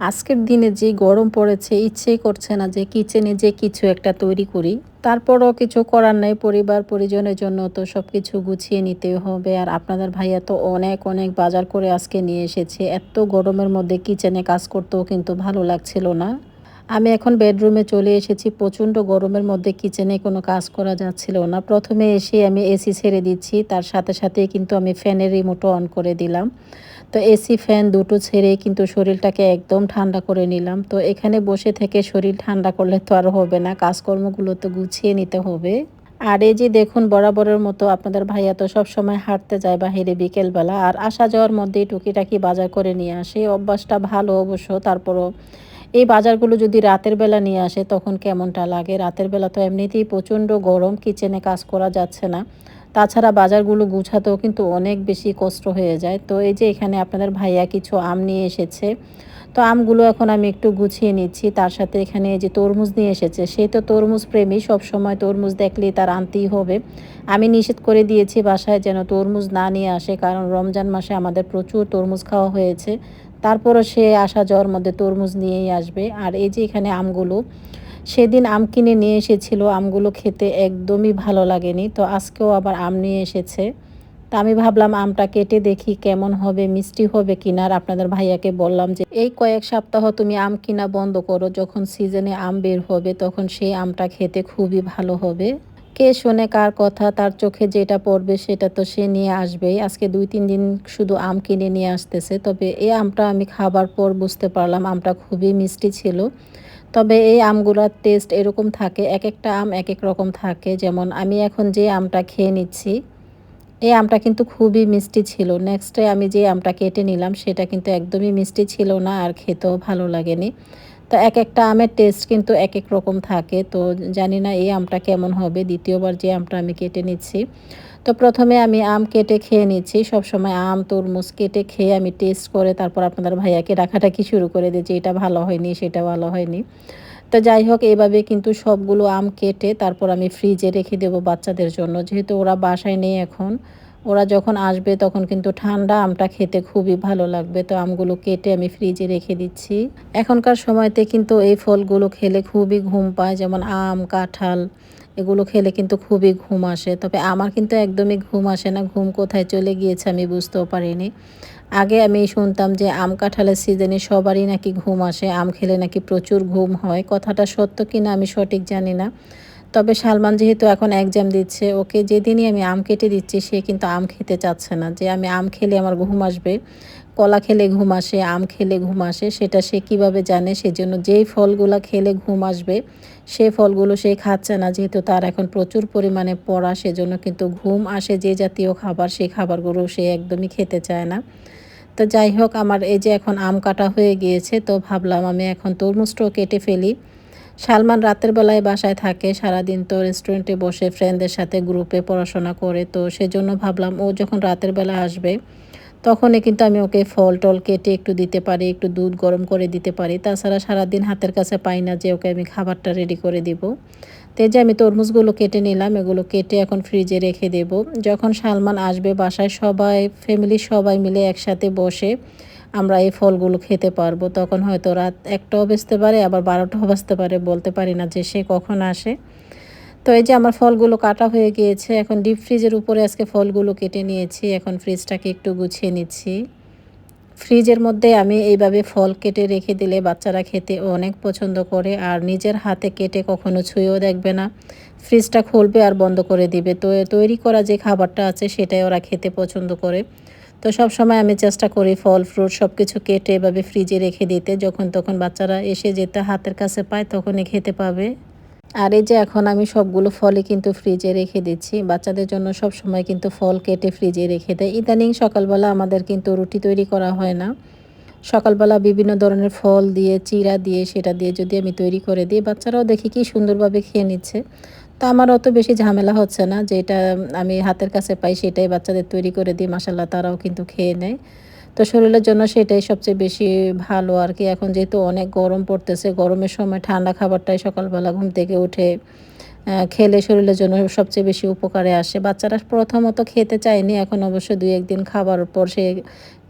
আজকের দিনে যে গরম পড়েছে, ইচ্ছেই করছে না যে কিচেনে যে কিছু একটা তৈরি করি। তারপরও কিছু করার নাই, পরিবার, পরিজনের জন্য তো সব কিছু গুছিয়ে নিতে হবে। আর আপনাদের ভাইয়া তো অনেক অনেক বাজার করে আজকে নিয়ে এসেছে। এত গরমের মধ্যে কিচেনে কাজ করতেও কিন্তু ভালো লাগছিল না। আমি এখন বেডরুমে চলে এসেছি। প্রচণ্ড গরমের মধ্যে কিচেনে কোনো কাজ করা যাচ্ছিল না। প্রথমে এসে আমি এসি ছেড়ে দিচ্ছি। তার সাথে সাথে কিন্তু আমি ফ্যানের রিমোটও অন করে দিলাম। তো এসি, ফ্যান দুটো ছেড়ে কিন্তু শরীরটাকে একদম ঠান্ডা করে নিলাম। তো এখানে বসে থেকে শরীর ঠান্ডা করলে তো আর হবে না, কাজকর্মগুলো তো গুছিয়ে নিতে হবে। আর এই যে দেখুন, বরাবরের মতো আপনাদের ভাইয়া তো সব সময় হাঁটতে যায় বাহিরে বিকেলবেলা, আর আসা যাওয়ার মধ্যেই টুকিটাকি বাজার করে নিয়ে আসে। অভ্যাসটা ভালো অবশ্য, তারপরও এই বাজারগুলো যদি রাতের বেলা নিয়ে আসে, তখন কেমনটা লাগে? রাতের বেলা তো এমনিতেই প্রচণ্ড গরম, কিচেনে কাজ করা যাচ্ছে না। তাছাড়া বাজারগুলো গুছাতেও কিন্তু অনেক বেশি কষ্ট হয়ে যায়। তো এই যে এখানে আপনাদের ভাইয়া কিছু আম নিয়ে এসেছে। তো আমগুলো এখন আমি একটু গুছিয়ে নিচ্ছি। তার সাথে এখানে যে তরমুজ নিয়ে এসেছে, সে তো তরমুজ প্রেমী। সব সময় তরমুজ দেখলেই তার আনতেই হবে। আমি নিষেধ করে দিয়েছি বাসায় যেন তরমুজ না নিয়ে আসে, কারণ রমজান মাসে আমাদের প্রচুর তরমুজ খাওয়া হয়েছে। তারপরও সে আসা যাওয়ার মধ্যে তরমুজ নিয়েই আসবে। আর এই যে এখানে আমগুলো সেদিন আম কিনে নিয়ে এসেছিল, আমগুলো খেতে একদমই ভালো লাগেনি। তো আজকেও আবার আম নিয়ে এসেছে। তা আমি ভাবলাম আমটা কেটে দেখি কেমন হবে, মিষ্টি হবে কিনা। আর আপনাদের ভাইয়াকে বললাম যে, এই কয়েক সপ্তাহ তুমি আম কিনা বন্ধ করো। যখন সিজনে আম বের হবে, তখন সেই আমটা খেতে খুবই ভালো হবে। কে শোনে কার কথা, তার চোখে যেটা পড়বে, সেটা তো সে নিয়ে আসবেই। আজকে দুই, তিন দিন শুধু আম কিনে নিয়ে আসতেছে। তবে এই আমটা আমি খাবার পর বুঝতে পারলাম, আমটা খুবই মিষ্টি ছিল। তবে এই আমগুলোর টেস্ট এরকম থাকে এক একটা আম এক এক রকম থাকে। যেমন আমি এখন যে আমটা খেয়ে নিচ্ছি, এই আমটা কিন্তু খুবই মিষ্টি ছিল। নেক্সটে আমি যে আমটা কেটে নিলাম, সেটা কিন্তু একদমই মিষ্টি ছিল না আর খেতেও ভালো লাগেনি। তো এক একটা আমের টেস্ট কিন্তু এক এক রকম থাকে। তো জানি না এই আমটা কেমন হবে, দ্বিতীয়বার যে আমটা আমি কেটে নিচ্ছি। তো প্রথমে আমি আম কেটে খেয়ে নিচ্ছি। সব সময় আম, তরমুজ কেটে খেয়ে আমি টেস্ট করে তারপর আপনাদের ভাইয়াকে রাখাটা কি শুরু করে দিয়েছি। এটা ভালো হয়নি সেটা ভালো হয়নি। তো যাই হোক, এভাবে কিন্তু সবগুলো আম কেটে তারপর আমি ফ্রিজে রেখে দেব বাচ্চাদের জন্য। যেহেতু ওরা বাসায় নেই এখন, ওরা যখন আসবে তখন কিন্তু ঠান্ডা আমটা খেতে খুবই ভালো লাগবে। তো আমগুলো কেটে আমি ফ্রিজে রেখে দিচ্ছি। এখনকার সময়তে কিন্তু এই ফলগুলো খেলে খুবই ঘুম পায়, যেমন আম, কাঁঠাল এগুলো খেলে কিন্তু খুবই ঘুম আসে। তবে আমার কিন্তু একদমই ঘুম আসে না। ঘুম কোথায় চলে গিয়েছে আমি বুঝতেও পারিনি। আগে আমি শুনতাম যে আম কাঁঠালের সিজনে সবারই নাকি ঘুম আসে, আম খেলে নাকি প্রচুর ঘুম হয়। কথাটা সত্য কিনা আমি সঠিক জানি না। তবে সালমান যেহেতু এখন এক্সাম দিচ্ছে, ওকে যেদিনই আমি আম কেটে দিচ্ছি, সে কিন্তু আম খেতে চাচ্ছে না। যে আমি আম খেলে আমার ঘুম আসবে কলা খেলে ঘুম আসে, আম খেলে ঘুম আসে, সেটা সে কীভাবে জানে? সেজন্য যেই ফলগুলো খেলে ঘুম আসবে, সে ফলগুলো সে খাচ্ছে না। যেহেতু তার এখন প্রচুর পরিমাণে পড়া, সেজন্য কিন্তু ঘুম আসে যে জাতীয় খাবার সেই খাবারগুলো সে একদমই খেতে চায় না। তো যাই হোক, আমার এই যে এখন আম কাটা হয়ে গিয়েছে, তো ভাবলাম আমি এখন তরমুজটাও কেটে ফেলি। সালমান রাতের বেলায় বাসায় থাকে, সারাদিন তো রেস্টুরেন্টে বসে ফ্রেন্ডদের সাথে গ্রুপে পড়াশোনা করে, তো সেজন্য ভাবলাম ও যখন রাতের বেলা আসবে তখনই কিন্তু আমি ওকে ফল টল কেটে একটু দিতে পারি, একটু দুধ গরম করে দিতে পারি। তাছাড়া সারাদিন হাতের কাছে পাই না যে ওকে আমি খাবারটা রেডি করে দিব। তো যে আমি তরমুজগুলো কেটে নিলাম, এগুলো কেটে এখন ফ্রিজে রেখে দেব। যখন সালমান আসবে বাসায়, সবাই ফ্যামিলির সবাই মিলে একসাথে বসে আমরা এই ফলগুলো খেতে পারব। তখন হয়তো রাত একটাও বেচতে পারে, আবার বারোটাও বাজতে পারে, বলতে পারি না যে সে কখন আসে। তো এই যে আমার ফলগুলো কাটা হয়ে গিয়েছে, এখন ডিপ ফ্রিজের উপরে আজকে ফলগুলো কেটে নিয়েছি, এখন ফ্রিজটাকে একটু গুছিয়ে নিচ্ছি। ফ্রিজের মধ্যে আমি এইভাবে ফল কেটে রেখে দিলে বাচ্চারা খেতে অনেক পছন্দ করে, আর নিজের হাতে কেটে কখনো ছুঁয়েও দেখবে না। ফ্রিজটা খুলবে আর বন্ধ করে দিবে। তো তৈরি করা যে খাবারটা আছে সেটাই ওরা খেতে পছন্দ করে। তো সব সময় আমি চেষ্টা করি ফল ফ্রুট সব কিছু কেটে এভাবে ফ্রিজে রেখে দিতে। যখন তখন বাচ্চারা এসে যেতে হাতের কাছে পায়, তখনই খেতে পাবে। আর এই যে এখন আমি সবগুলো ফলই কিন্তু ফ্রিজে রেখে দিচ্ছি। বাচ্চাদের জন্য সব সময় কিন্তু ফল কেটে ফ্রিজে রেখে দেয়। ইদানিং সকালবেলা আমাদের কিন্তু রুটি তৈরি করা হয় না। সকালবেলা বিভিন্ন ধরনের ফল দিয়ে চিরা দিয়ে, সেটা দিয়ে যদি আমি তৈরি করে দিই, বাচ্চারাও দেখি কি সুন্দরভাবে খেয়ে নিচ্ছে। তো আমার অত বেশি ঝামেলা হচ্ছে না যেটা আমি হাতের কাছে পাই সেটাই বাচ্চাদের তৈরি করে দিই মাসাল্লাহ তারাও কিন্তু খেয়ে নেয়। তো শরীরের জন্য সেটাই সবচেয়ে বেশি ভালো আর কি। এখন যেহেতু অনেক গরম পড়তেছে, গরমের সময় ঠান্ডা খাবারটাই সকালবেলা ঘুম থেকে উঠে খেলে শরীরের জন্য সবচেয়ে বেশি উপকারে আসে। বাচ্চারা প্রথমত খেতে চায়নি, এখন অবশ্য দুই একদিন খাবার পর সে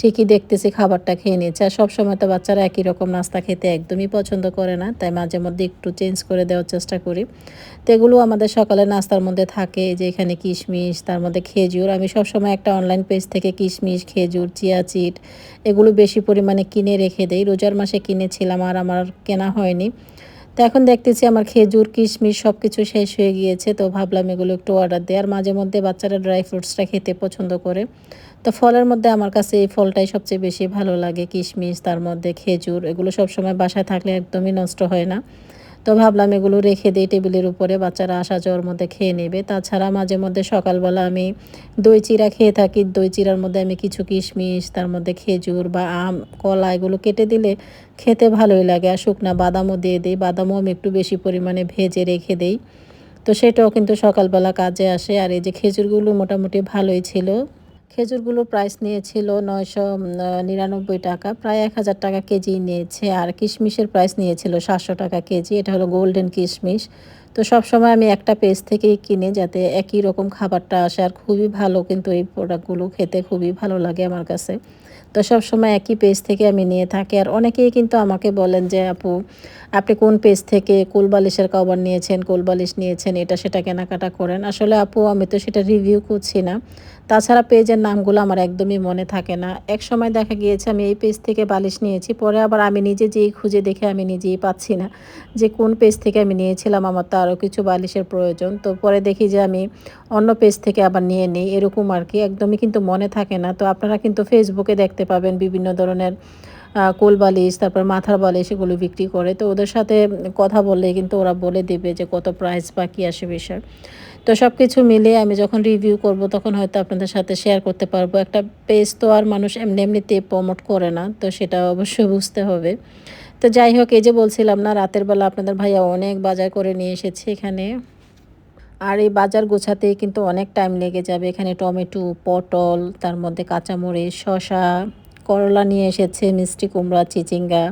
ঠিকই দেখতেছি খাবারটা খেয়ে নিচ্ছে আর সবসময় তো বাচ্চারা একই রকম নাস্তা খেতে একদমই পছন্দ করে না, তাই মাঝে মধ্যে একটু চেঞ্জ করে দেওয়ার চেষ্টা করি। তো এগুলো আমাদের সকালে নাস্তার মধ্যে থাকে যে এখানে কিশমিশ, তার মধ্যে খেজুর। আমি সবসময় একটা অনলাইন পেজ থেকে কিশমিশ, খেজুর, চিয়া চিট এগুলো বেশি পরিমাণে কিনে রেখে দেই। রোজার মাসে কিনেছিলাম, আর আমার কেনা হয়নি। তো এখন দেখতেছি আমার খেজুর, কিশমিশ সব কিছু শেষ হয়ে গিয়েছে। তো ভাবলাম এগুলো একটু অর্ডার দেয় আর মাঝে মধ্যে বাচ্চারা ড্রাই ফ্রুটসটা খেতে পছন্দ করে। তো ফলের মধ্যে আমার কাছে এই ফলটাই সবচেয়ে বেশি ভালো লাগে। কিশমিশ, তার মধ্যে খেজুর, এগুলো সবসময় বাসায় থাকলে একদমই নষ্ট হয় না। তো ভাবলাম এগুলো রেখে দিই টেবিলের উপরে, বাচ্চারা আসা যাওয়ার মধ্যে খেয়ে নেবে। তাছাড়া মাঝে মধ্যে সকালবেলা আমি দই চিরা খেয়ে থাকি। দই চিরার মধ্যে আমি কিছু কিশমিশ, তার মধ্যে খেজুর বা আম, কলা এগুলো কেটে দিলে খেতে ভালোই লাগে। আর শুকনা বাদামও দিয়ে দিই, বাদামও আমি একটু বেশি পরিমাণে ভেজে রেখে দিই। তো সেটাও কিন্তু সকালবেলা কাজে আসে। আর এই যে খেজুরগুলো মোটামুটি ভালোই ছিল। খেজুরগুলো প্রাইস নিয়েছিল নয়শো নিরানব্বই টাকা, প্রায় এক হাজার টাকা কেজি নিয়েছে আর কিশমিশের প্রাইস নিয়েছিল সাতশো টাকা কেজি, এটা হলো গোল্ডেন কিশমিশ। তো সব সময় আমি একটা পেজ থেকেই কিনে যাতে একই রকম খাবারটা আসে আর খুবই ভালো কিন্তু এই প্রোডাক্টগুলো খেতে খুবই ভালো লাগে আমার কাছে। তো সব সময় একই পেজ থেকে আমি নিয়ে থাকি আর অনেকেই কিন্তু আমাকে বলেন যে, আপু আপনি কোন পেজ থেকে কোলবালিশের কভার নিয়েছেন কোলবালিশ নিয়েছেন, এটা সেটা কেনাকাটা করেন। আসলে আপু, আমি তো সেটা রিভিউ করছি না। তাছাড়া পেজের নামগুলো আমার একদমই মনে থাকে না। এক সময় দেখা গিয়েছে, আমি এই পেজ থেকে বালিশ নিয়েছি, পরে আবার আমি নিজে যেই খুঁজে দেখে আমি নিজেই পাচ্ছি না। যে কোন পেজ থেকে আমি নিয়েছিলাম, আমার তো আরও কিছু বালিশের প্রয়োজন। তো পরে দেখি যে আমি অন্য পেজ থেকে আবার নিয়ে নিই, এরকম আর কি। একদমই কিন্তু মনে থাকে না। তো আপনারা কিন্তু ফেসবুকে দেখতে পাবেন বিভিন্ন ধরনের কোল বালিশ, তারপর মাথার বালিশ এগুলো বিক্রি করে। তো ওদের সাথে কথা বললে কিন্তু ওরা বলে দেবে যে কত প্রাইস বা কী আসে বিষয়। তো সব কিছু মিলিয়ে আমি যখন রিভিউ করব তখন হয়তো আপনাদের সাথে শেয়ার করতে পারব। একটা পেজ তো আর মানুষ এমনি এমনিতে প্রমোট করে না, তো সেটা অবশ্যই বুঝতে হবে। তো যাই হোক, এই যে বলছিলাম না, রাতের বেলা আপনাদের ভাইয়া অনেক বাজার করে নিয়ে এসেছে এখানে। আর এই বাজার গোছাতেই কিন্তু অনেক টাইম লেগে যাবে। এখানে টমেটো, পটল, তার মধ্যে কাঁচামরিচ শশা করলা নিয়ে এসেছে মিষ্টি কুমড়া, চিচিঙ্গা।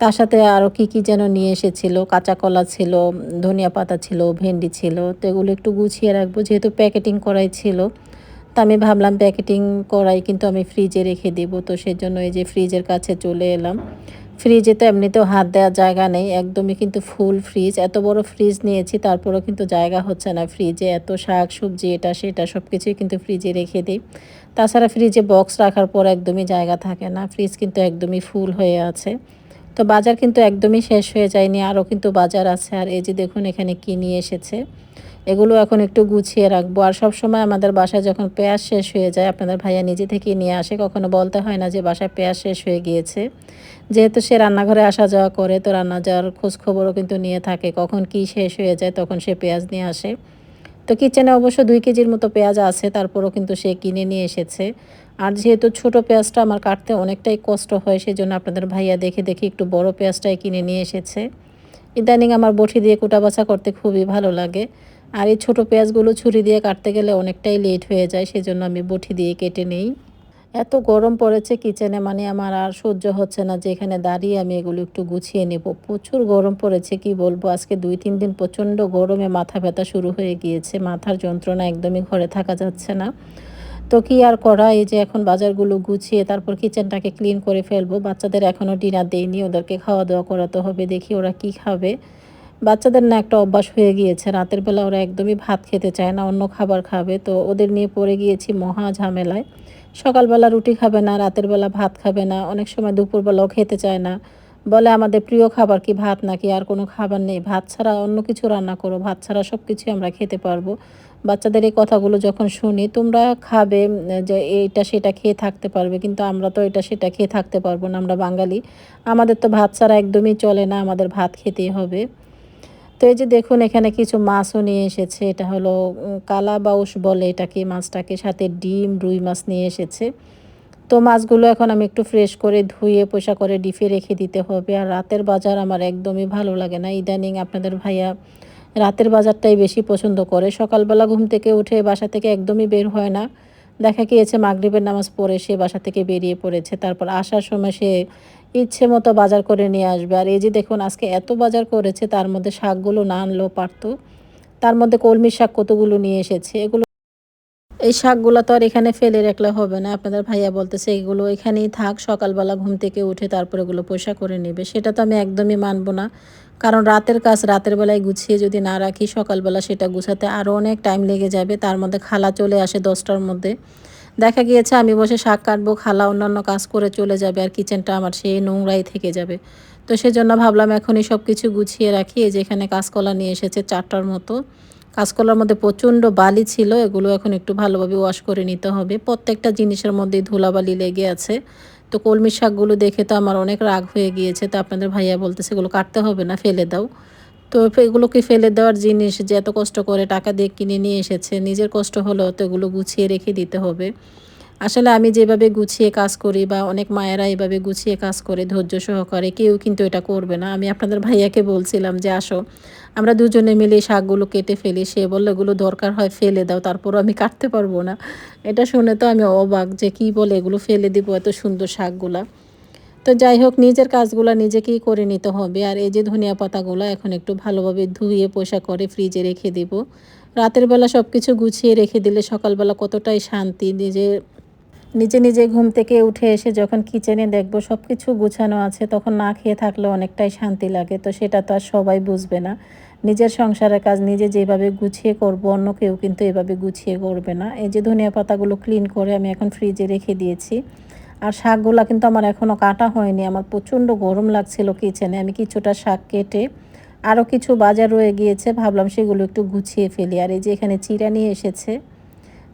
তার সাথে আরও কী কী যেন নিয়ে এসেছিল, কাঁচা কলা ছিল, ধনিয়া পাতা ছিল, ভেন্ডি ছিল, তো এগুলো একটু গুছিয়ে রাখব। যেহেতু প্যাকেটিং করাই ছিল, তা আমি ভাবলাম প্যাকেটিং করাই কিন্তু আমি ফ্রিজে রেখে দেব, তো সেজন্য এই যে ফ্রিজের কাছে চলে এলাম। ফ্রিজে তো এমনিতেও হাত দেওয়ার জায়গা নেই, একদমই কিন্তু ফুল ফ্রিজ এত বড় ফ্রিজ নিয়েছি, তারপরেও কিন্তু জায়গা হচ্ছে না ফ্রিজে এত শাক সবজি এটা সেটা সব কিছুই কিন্তু ফ্রিজে রেখে দিই। তাছাড়া ফ্রিজে বক্স রাখার পর একদমই জায়গা থাকে না। ফ্রিজ কিন্তু একদমই ফুল হয়ে আছে। তো বাজার কিন্তু একদমই শেষ হয়ে যায়নি, আরও কিন্তু বাজার আছে। আর এই যে দেখুন এখানে কি নিয়ে এসেছে। এগুলো এখন একটু গুছিয়ে রাখব। আর সব সময় আমাদের বাসায় যখন পেঁয়াজ শেষ হয়ে যায়, আপনাদের ভাইয়া নিজে থেকেই নিয়ে আসে। কখনো বলতে হয় না যে বাসায় পেঁয়াজ শেষ হয়ে গিয়েছে। যেহেতু সে রান্নাঘরে আসা যাওয়া করে, তো রান্না যাওয়ার খোঁজখবরও কিন্তু নিয়ে থাকে। কখন কি শেষ হয়ে যায়, তখন সে পেঁয়াজ নিয়ে আসে। তো কিচেনে অবশ্য দুই কেজির মতো পেঁয়াজ আছে, তারপরও কিন্তু সে কিনে নিয়ে এসেছে। আর যেহেতু ছোট পেঁয়াজটা আমার কাটতে অনেকটাই কষ্ট হয় সেই জন্য আপনাদের ভাইয়া দেখে দেখে একটু বড় পেঁয়াজটাই কিনে নিয়ে এসেছে। ইদানিং আমার বটি দিয়ে কুটা বাছা করতে খুবই ভালো লাগে। আর এই ছোটো পেঁয়াজগুলো ছুরি দিয়ে কাটতে গেলে অনেকটাই লেট হয়ে যায়, সেজন্য আমি বটি দিয়ে কেটে নেই। এত গরম পড়েছে কিচেনে মানে আমার আর সহ্য হচ্ছে না যে এখানে দাঁড়িয়ে আমি এগুলো একটু গুছিয়ে নেব। প্রচুর গরম পড়েছে, কি বলব? আজকে দুই, তিন দিন প্রচণ্ড গরমে মাথা ব্যথা শুরু হয়ে গিয়েছে, মাথার যন্ত্রণা একদমই ঘরে থাকা যাচ্ছে না। তো কি আর করা? এই যে এখন বাজারগুলো গুছিয়ে তারপর কিচেনটাকে ক্লিন করে ফেলব। বাচ্চাদের এখনও ডিনার দেয়নি, ওদেরকে খাওয়া দাওয়া করাতে হবে, দেখি ওরা কি খাবে। বাচ্চাদের না একটা অভ্যাস হয়ে গিয়েছে। রাতের বেলা ওরা একদমই ভাত খেতে চায় না, অন্য খাবার খাবে। তো ওদের নিয়ে পড়ে গিয়েছি মহা ঝামেলায়। সকালবেলা রুটি খাবে না, রাতের বেলা ভাত খাবে না, অনেক সময় দুপুরবেলাও খেতে চায় না। বলে আমাদের প্রিয় খাবার কি ভাত নাকি? আর কোনো খাবার নেই। ভাত ছাড়া অন্য কিছু রান্না করো। ভাত ছাড়া সব কিছুই আমরা খেতে পারব। বাচ্চাদের এই কথাগুলো যখন শুনি, তোমরা খাবে যে এইটা সেটা খেয়ে থাকতে পারবে, কিন্তু আমরা তো এটা সেটা খেয়ে থাকতে পারব না। আমরা বাঙালি, আমাদের তো ভাত ছাড়া একদমই চলে না। আমাদের ভাত খেতেই হবে। তো এই যে দেখুন, এখানে কিছু মাছও নিয়ে এসেছে। এটা হলো কালা বাউস বলে এটাকে, মাছটাকে সাথে ডিম, রুই মাছ নিয়ে এসেছে। তো মাছগুলো এখন আমি একটু ফ্রেশ করে ধুয়ে, পোষা করে ডিফে রেখে দিতে হবে। আর রাতের বাজার আমার একদমই ভালো লাগে না। ইদানিং আপনাদের ভাইয়া রাতের বাজারটাই বেশি পছন্দ করে। সকালবেলা ঘুম থেকে উঠে বাসা থেকে একদমই বের হয় না। দেখা গিয়েছে মাগরীবের নামাজ পড়ে সে বাসা থেকে বেরিয়ে পড়েছে। তারপর আসার সময় সে ইচ্ছে মতো বাজার করে নিয়ে আসবে। আর এই যে দেখুন, আজকে এত বাজার করেছে, তার মধ্যে শাকগুলো না আনলেও পারতো। তার মধ্যে কলমি শাক কতগুলো নিয়ে এসেছে, এগুলো এই শাকগুলো তো আর এখানে ফেলে রাখলে হবে না। আপনাদের ভাইয়া বলতেছে, এগুলো এখানেই থাক, সকালবেলা ঘুম থেকে উঠে তারপরে এগুলো পয়সা করে নেবে। সেটা তো আমি একদমই মানবো না। কারণ রাতের কাজ রাতের বেলায় গুছিয়ে যদি না রাখি, সকালবেলা সেটা গুছাতে আরও অনেক টাইম লেগে যাবে। তার মধ্যে খালা চলে আসে দশটার মধ্যে। দেখা গিয়েছে আমি বসে শাক কাটবো, খালা অন্যান্য কাজ করে চলে যাবে আর কিচেনটা আমার সেই নোংরাই থেকে যাবে। তো সেজন্য ভাবলাম এখনই সব কিছু গুছিয়ে রাখি। এই যেখানে কাঁচকলা নিয়ে এসেছে চারটার মতো। কাঁচকলার মধ্যে প্রচণ্ড বালি ছিল, এগুলো এখন একটু ভালোভাবে ওয়াশ করে নিতে হবে। প্রত্যেকটা জিনিসের মধ্যেই ধুলাবালি লেগে আছে। তো কলমি শাকগুলো দেখে তো আমার অনেক রাগ হয়ে গিয়েছে। তো আপনাদের ভাইয়া বলতে সেগুলো কাটতে হবে না, ফেলে দাও। তো এগুলোকে ফেলে দেওয়ার জিনিস যে এত কষ্ট করে টাকা দিয়ে কিনে নিয়ে এসেছে, নিজের কষ্ট হলেও তো এগুলো গুছিয়ে রেখে দিতে হবে। আসলে আমি যেভাবে গুছিয়ে কাজ করি বা অনেক মায়েরা এভাবে গুছিয়ে কাজ করে ধৈর্য সহকারে, কেউ কিন্তু এটা করবে না। আমি আপনাদের ভাইয়াকে বলছিলাম যে, আসো। আমরা দুজনে মিলে শাকগুলো কেটে ফেলি, সে বললে, এগুলো দরকার হয় ফেলে দাও তারপরও আমি কাটতে পারব না। এটা শুনে তো আমি অবাক যে, কি বলে এগুলো ফেলে দিব এত সুন্দর শাকগুলা? তো যাই হোক, নিজের কাজগুলো নিজেকেই করে নিতে হবে। আর এই যে, ধনিয়া পাতাগুলো এখন একটু ভালোভাবে ধুয়ে পোষা করে ফ্রিজে রেখে দিব। রাতের বেলা সব কিছু গুছিয়ে রেখে দিলে সকালবেলা কতটাই শান্তি নিজে নিজে নিজে ঘুম থেকে উঠে এসে যখন কিচেনে দেখব সব কিছু গুছানো আছে, তখন না খেয়ে থাকলে অনেকটাই শান্তি লাগে। তো সেটা তো আর সবাই বুঝবে না। নিজের সংসারের কাজ নিজে যেভাবে গুছিয়ে করব, অন্য কেউ কিন্তু এভাবে গুছিয়ে করবে না। এই যে ধনিয়া পাতাগুলো ক্লিন করে আমি এখন ফ্রিজে রেখে দিয়েছি। আর শাকগুলো কিন্তু আমার এখনও কাটা হয়নি, আমার প্রচণ্ড গরম লাগছিল কিচেনে। আমি কিছুটা শাক কেটে আরও কিছু বাজার রয়ে গিয়েছে, ভাবলাম সেগুলো একটু গুছিয়ে ফেলি। আর এই যে এখানে চিরা নিয়ে এসেছে।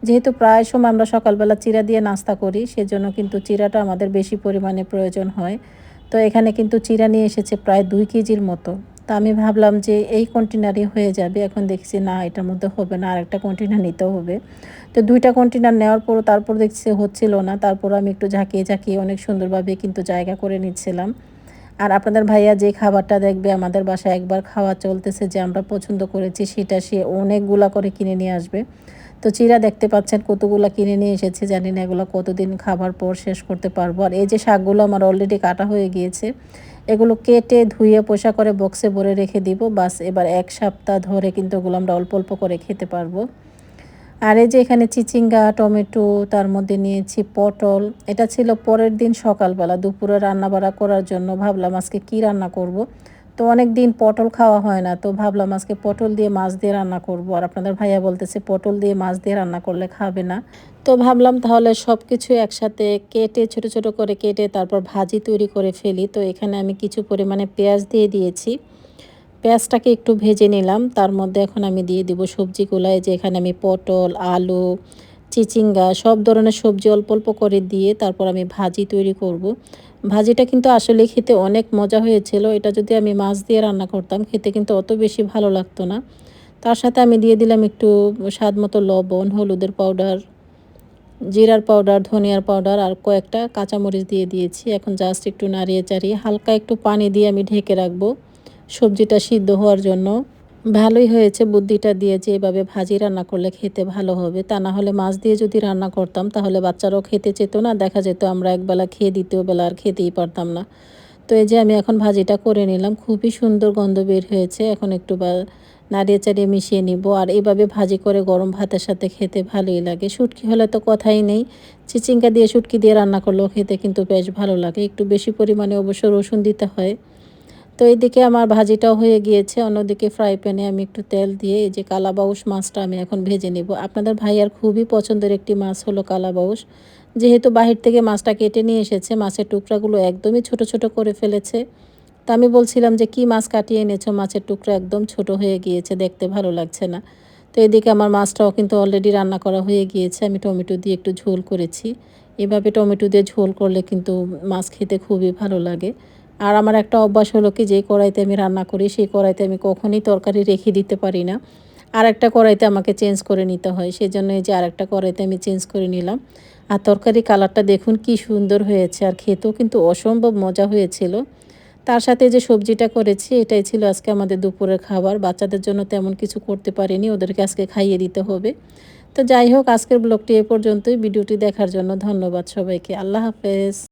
যেহেতু প্রায় সময় আমরা সকালবেলা চিরা দিয়ে নাস্তা করি, সেজন্য কিন্তু চিরাটা আমাদের বেশি পরিমাণে প্রয়োজন হয়। তো এখানে কিন্তু চিরা নিয়ে এসেছে প্রায় দুই কেজির মতো। তা আমি ভাবলাম যে এই কন্টেনারই হয়ে যাবে। এখন দেখছি না, এটার মধ্যে হবে না, আরেকটা কন্টেনার নিতে হবে। তো দুইটা কন্টেনার নেওয়ার পর, তারপর দেখছি হচ্ছিল না। তারপর আমি একটু ঝাঁকিয়ে ঝাঁকিয়ে অনেক সুন্দরভাবে কিন্তু জায়গা করে নিচ্ছিলাম। আর আপনাদের ভাইয়া যে খাবারটা দেখবে, আমাদের বাসায় একবার খাওয়া চলতেছে যে আমরা পছন্দ করেছি, সেটা সে অনেকগুলা করে কিনে নিয়ে আসবে। তো চিরা দেখতে পাচ্ছেন কতগুলো কিনে নিয়ে এসেছে, জানি না এগুলো কতদিন খাবার পর শেষ করতে পারব আর এই যে শাকগুলো আমার অলরেডি কাটা হয়ে গিয়েছে, এগুলো কেটে ধুয়ে পোষা করে বক্সে ভরে রেখে দিব, বাস এবার এক সপ্তাহ ধরে কিন্তু ওগুলো আমরা অল্প অল্প করে খেতে পারব আর এই যে এখানে চিচিঙ্গা, টমেটো, তার মধ্যে নিয়েছি পটল, এটা ছিল পরের দিন সকালবেলা দুপুরে রান্না বাড়া করার জন্য ভাবলাম আজকে কি রান্না করব। তো অনেক দিন পটল খাওয়া হয় না, তো ভাবলাম আজকে পটল দিয়ে মাছ দিয়ে রান্না করব। আর আপনাদের ভাইয়া বলতেছে, পটল দিয়ে মাছ দিয়ে রান্না করলে খাবে না। তো ভাবলাম তাহলে সব কিছু একসাথে কেটে, ছোট ছোট করে কেটে তারপর ভাজি তৈরি করে ফেলি। তো এখানে আমি কিছু পরিমাণে পেঁয়াজ দিয়ে দিয়েছি। পেঁয়াজটাকে একটু ভেজে নিলাম। তার মধ্যে এখন আমি দিয়ে দিব সবজিগুলাই যে এখানে আমি পটল, আলু চিচিঙ্গা, সব ধরনের সবজি অল্প অল্প করে দিয়ে তারপর আমি ভাজি তৈরি করব। ভাজিটা কিন্তু আসলে খেতে অনেক মজা হয়েছিল। এটা যদি আমি মাছ দিয়ে রান্না করতাম, খেতে কিন্তু অত বেশি ভালো লাগতো না। তার সাথে আমি দিয়ে দিলাম একটু স্বাদ মতো লবণ, হলুদের পাউডার জিরার পাউডার ধনিয়ার পাউডার আর কয়েকটা কাঁচামরিচ দিয়ে দিয়েছি। এখন জাস্ট একটু নাড়িয়ে চাড়িয়ে হালকা একটু পানি দিয়ে আমি ঢেকে রাখব সবজিটা সিদ্ধ হওয়ার জন্য। ভালোই হয়েছে, বুদ্ধিটা দিয়ে যে এভাবে ভাজি রান্না করলে খেতে ভালো হবে। তা না হলে মাছ দিয়ে যদি রান্না করতাম, তাহলে বাচ্চারাও খেতে চেত না। দেখা যেত আমরা একবেলা খেয়ে দ্বিতীয় বেলা আর খেতেই পারতাম না। তো এই যে আমি এখন ভাজিটা করে নিলাম, খুবই সুন্দর গন্ধ বের হয়েছে। এখন একটু বা নাড়িয়ে চাড়িয়ে মিশিয়ে নিব। আর এভাবে ভাজি করে গরম ভাতের সাথে খেতে ভালোই লাগে। শুটকি হলে তো কথাই নেই। চিচিঙ্গা দিয়ে শুটকি দিয়ে রান্না করলেও খেতে কিন্তু বেশ ভালো লাগে। একটু বেশি পরিমাণে অবশ্য রসুন দিতে হয়। তো এইদিকে আমার ভাজিটাও হয়ে গিয়েছে, অন্যদিকে ফ্রাই প্যানে আমি একটু তেল দিয়ে এই যে কালাবাউস মাছটা আমি এখন ভেজে নেব। আপনাদের ভাইয়ার খুবই পছন্দের একটি মাছ হলো কালাবাউস যেহেতু বাহির থেকে মাছটা কেটে নিয়ে এসেছে, মাছের টুকরাগুলো একদমই ছোট ছোট করে ফেলেছে। তা আমি বলছিলাম যে, কি মাছ কাটিয়ে এনেছো? মাছের টুকরা একদম ছোট হয়ে গিয়েছে, দেখতে ভালো লাগছে না। তো এদিকে আমার মাছটাও কিন্তু অলরেডি রান্না করা হয়ে গিয়েছে, আমি টমেটো দিয়ে একটু ঝোল করেছি। এভাবে টমেটো দিয়ে ঝোল করলে কিন্তু মাছ খেতে খুবই ভালো লাগে। আর আমার একটা অভ্যাস হলো কি যে কড়াইতে আমি রান্না করি, সেই কড়াইতে আমি কখনই তরকারি রেখে দিতে পারি না। আর একটা কড়াইতে আমাকে চেঞ্জ করে নিতে হয় সেই জন্য এই যে আরেকটা কড়াইতে আমি চেঞ্জ করে নিলাম। আর তরকারি কালারটা দেখুন কি সুন্দর হয়েছে, আর খেতেও কিন্তু অসম্ভব মজা হয়েছিল। তার সাথে যে সবজিটা করেছি, এটাই ছিল আজকে আমাদের দুপুরের খাবার। বাচ্চাদের জন্য তেমন কিছু করতে পারিনি, ওদেরকে আজকে খাইয়ে দিতে হবে। তো যাই হোক, আজকের ব্লগটি এ পর্যন্তই। ভিডিওটি দেখার জন্য ধন্যবাদ সবাইকে। আল্লাহ হাফেজ।